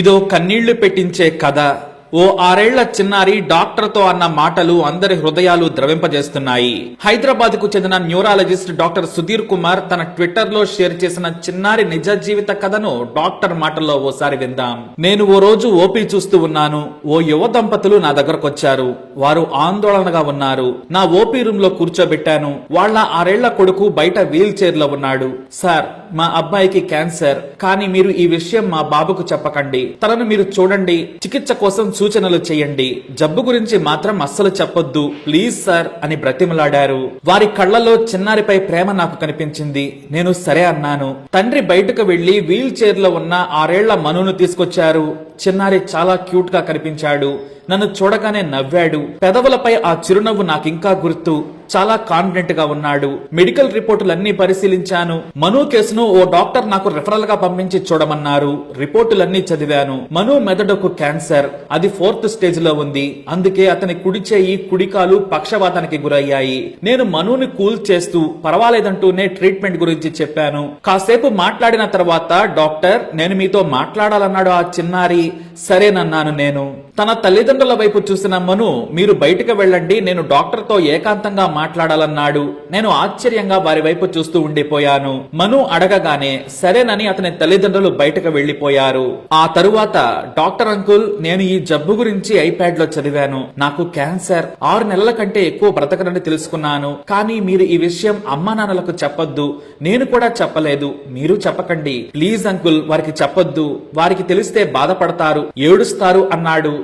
ఇదో కన్నీళ్ళు పెట్టించే కథ. ఓ ఆరేళ్ళ చిన్నారి డాక్టర్తో అన్న మాటలు అందరి హృదయాలు ద్రవింపజేస్తున్నాయి. హైదరాబాద్కు చెందిన న్యూరాలజిస్ట్ డాక్టర్ సుధీర్ కుమార్ తన ట్విట్టర్లో షేర్ చేసిన చిన్నారి నిజ జీవిత కథను డాక్టర్ మాటల్లో ఓసారి విందాం. నేను ఓ రోజు ఓపీ చూస్తూ ఉన్నాను. ఓ యువ దంపతులు నా దగ్గరకొచ్చారు. వారు ఆందోళనగా ఉన్నారు. నా ఓపీ రూమ్లో కూర్చోబెట్టాను. వాళ్ళ ఆరేళ్ళ కొడుకు బయట వీల్ చైర్లో ఉన్నాడు. సార్ మా అబ్బాయికి క్యాన్సర్. కానీ మీరు ఈ విషయం మా బాబుకు చెప్పకండి. తనను మీరు చూడండి. చికిత్స కోసం సూచనలు చేయండి. జబ్బు గురించి మాత్రం అస్సలు చెప్పొద్దు. ప్లీజ్ సార్ అని బ్రతిమలాడారు. వారి కళ్ళలో చిన్నారిపై ప్రేమ నాకు కనిపించింది. నేను సరే అన్నాను. తండ్రి బయటకు వెళ్ళి వీల్ చైర్లో ఉన్న ఆరేళ్ళ మనును తీసుకొచ్చారు. చిన్నారి చాలా క్యూట్గా కనిపించాడు. నన్ను చూడగానే నవ్వాడు. పెదవులపై ఆ చిరునవ్వు నాకింకా గుర్తు. చాలా కాన్ఫిడెంట్గా ఉన్నాడు. మెడికల్ రిపోర్టులన్నీ పరిశీలించాను. మను కేసును ఓ డాక్టర్ నాకు రెఫరల్గా పంపించి చూడమన్నారు. రిపోర్టులన్నీ చదివాను. మను మెదడుకు క్యాన్సర్. అది ఫోర్త్ స్టేజ్లో ఉంది. అందుకే అతని కుడి చేయి కుడికాలు పక్షవాతానికి గురయ్యాయి. నేను మనుని కూల్ చేస్తూ పర్వాలేదంటూనే ట్రీట్మెంట్ గురించి చెప్పాను. కాసేపు మాట్లాడిన తర్వాత డాక్టర్ నేను మీతో మాట్లాడాలన్నాడు ఆ చిన్నారి. సరేనన్నాను నేను. తన తల్లిదండ్రుల వైపు చూసిన మను మీరు బయటకు వెళ్ళండి నేను డాక్టర్తో ఏకాంతంగా మాట్లాడాలన్నాడు. నేను ఆశ్చర్యంగా వారి వైపు చూస్తూ ఉండిపోయాను. మను అడగగానే సరేనని అతని తల్లిదండ్రులు బయటకు వెళ్ళిపోయారు ఆ తరువాత డాక్టర్ అంకుల్ నేను ఈ జబ్బు గురించి ఐప్యాడ్లో చదివాను. నాకు క్యాన్సర్. ఆరు నెలల కంటే ఎక్కువ బ్రతకనని తెలుసుకున్నాను. కానీ మీరు ఈ విషయం అమ్మా నాన్నలకు చెప్పొద్దు. నేను కూడా చెప్పలేదు. మీరు చెప్పకండి. ప్లీజ్ అంకుల్ వారికి చెప్పొద్దు. వారికి తెలిస్తే బాధపడతారు. ఏడుస్తారు? అన్నాడు.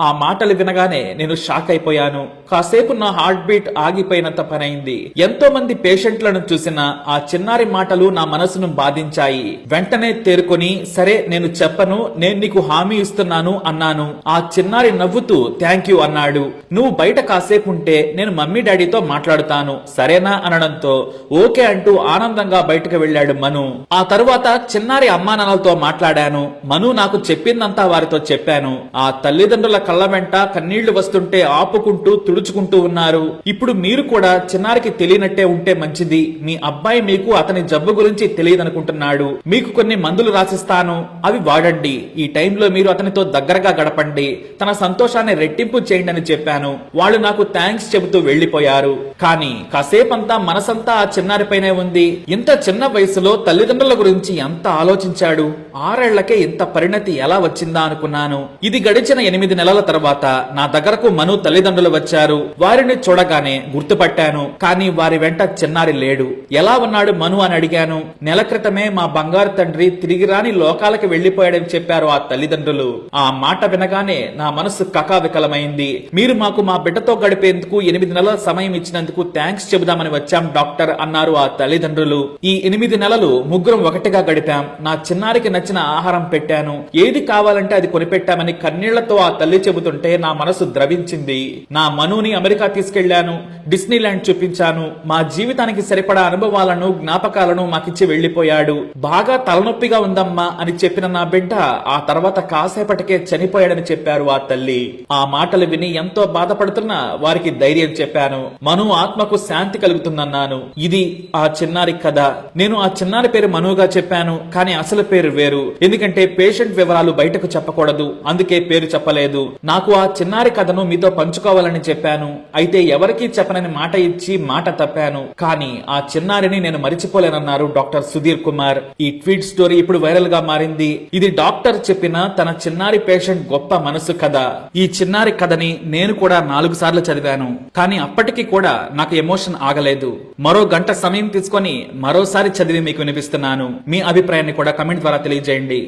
ఆ మాటలు వినగానే నేను షాక్ అయిపోయాను. కాసేపు నా హార్ట్ బీట్ ఆగిపోయినంత పనైంది. ఎంతో మంది పేషెంట్లను చూసిన ఆ చిన్నారి మాటలు నా మనసును బాధించాయి. వెంటనే తేరుకొని సరే నేను చెప్పను నేను నీకు హామీ ఇస్తున్నాను అన్నాను. ఆ చిన్నారి నవ్వుతూ థ్యాంక్ యూ అన్నాడు. నువ్వు బయట కాసేపు ఉంటే నేను మమ్మీ డాడీతో మాట్లాడుతాను. సరేనా? అనడంతో ఓకే అంటూ ఆనందంగా బయటకు వెళ్ళాడు మను. ఆ తరువాత చిన్నారి అమ్మానాన్నలతో మాట్లాడాను. మను నాకు చెప్పిందంతా వారితో చెప్పాను. ఆ తల్లిదండ్రుల కళ్ళ వెంట కన్నీళ్ళు వస్తుంటే ఆపుకుంటూ తుడుచుకుంటూ ఉన్నారు. ఇప్పుడు మీరు కూడా చిన్నారికి తెలియనట్టే ఉంటే మంచిది. మీ అబ్బాయి మీకు అతని జబ్బు గురించి తెలియదనుకుంటున్నాడు. మీకు కొన్ని మందులు రాసిస్తాను. అవి వాడండి. ఈ టైంలో మీరు అతనితో దగ్గరగా గడపండి. తన సంతోషాన్ని రెట్టింపు చేయండి అని చెప్పాను. వాళ్ళు నాకు థ్యాంక్స్ చెబుతూ వెళ్ళిపోయారు కానీ కాసేపంతా మనసంతా ఆ చిన్నారిపైనే ఉంది. ఇంత చిన్న వయసులో తల్లిదండ్రుల గురించి ఎంత ఆలోచించాడు? ఆరేళ్ళకే ఇంత పరిణతి ఎలా వచ్చిందా అనుకున్నాను. ఇది గడిచిన ఎనిమిది నెలల తర్వాత నా దగ్గరకు మను తల్లిదండ్రులు వచ్చారు. వారిని చూడగానే గుర్తుపట్టాను. కానీ వారి వెంట చిన్నారి లేడు. ఎలా ఉన్నాడు మను అని అడిగాను. నెల క్రితమే మా బంగారు తండ్రి తిరిగి రాని లోకాలకు వెళ్ళిపోయాడని చెప్పారు ఆ తల్లిదండ్రులు. ఆ మాట వినగానే నా మనసు కకావికలమైంది. మీరు మాకు మా బిడ్డతో గడిపేందుకు ఎనిమిది నెలల సమయం ఇచ్చినందుకు థ్యాంక్స్ చెబుదామని వచ్చాం డాక్టర్ అన్నారు ఆ తల్లిదండ్రులు. ఈ ఎనిమిది నెలలు ముగ్గురం ఒకటిగా గడిపాం. నా చిన్నారికి నచ్చిన ఆహారం పెట్టాను. ఏది కావాలంటే అది కొనిపెట్టామని కన్నీళ్ళతో ఆ తల్లి చెబుతుంటే నా మనసు ద్రవించింది. నా మనుని అమెరికా తీసుకెళ్ళాను డిస్నీ ల్యాండ్ చూపించాను. మా జీవితానికి సరిపడా అనుభవాలను జ్ఞాపకాలను మాకిచ్చి వెళ్ళిపోయాడు బాగా తలనొప్పిగా ఉందమ్మా అని చెప్పిన నా బిడ్డ ఆ తర్వాత కాసేపటికే చనిపోయాడని చెప్పారు ఆ తల్లి. ఆ మాటలు విని ఎంతో బాధపడుతున్నా వారికి ధైర్యం చెప్పాను. మను ఆత్మకు శాంతి కలుగుతుందన్నాను. ఇది ఆ చిన్నారి కథ. నేను ఆ చిన్నారి పేరు మనుగా చెప్పాను కానీ అసలు పేరు వేరు. ఎందుకంటే పేషెంట్ వివరాలు బయటకు చెప్పకూడదు. అందుకే పేరు చెప్పలేదు. నాకు ఆ చిన్నారి కథను మీతో పంచుకోవాలని చెప్పాను. అయితే ఎవరికీ చెప్పనని మాట ఇచ్చి మాట తప్పాను. కానీ ఆ చిన్నారిని నేను మరిచిపోలేనన్నారు డాక్టర్ సుధీర్ కుమార్. ఈ ట్వీట్ స్టోరీ ఇప్పుడు వైరల్గా మారింది. ఇది డాక్టర్ చెప్పిన తన చిన్నారి పేషెంట్ గొప్ప మనసు కథ. ఈ చిన్నారి కథని నేను కూడా నాలుగు సార్లు చదివాను. కానీ అప్పటికి కూడా నాకు ఎమోషన్ ఆగలేదు. మరో గంట సమయం తీసుకొని మరోసారి చదివి మీకు వినిపిస్తున్నాను. మీ అభిప్రాయాన్ని కూడా కమెంట్ ద్వారా తెలియజేయండి.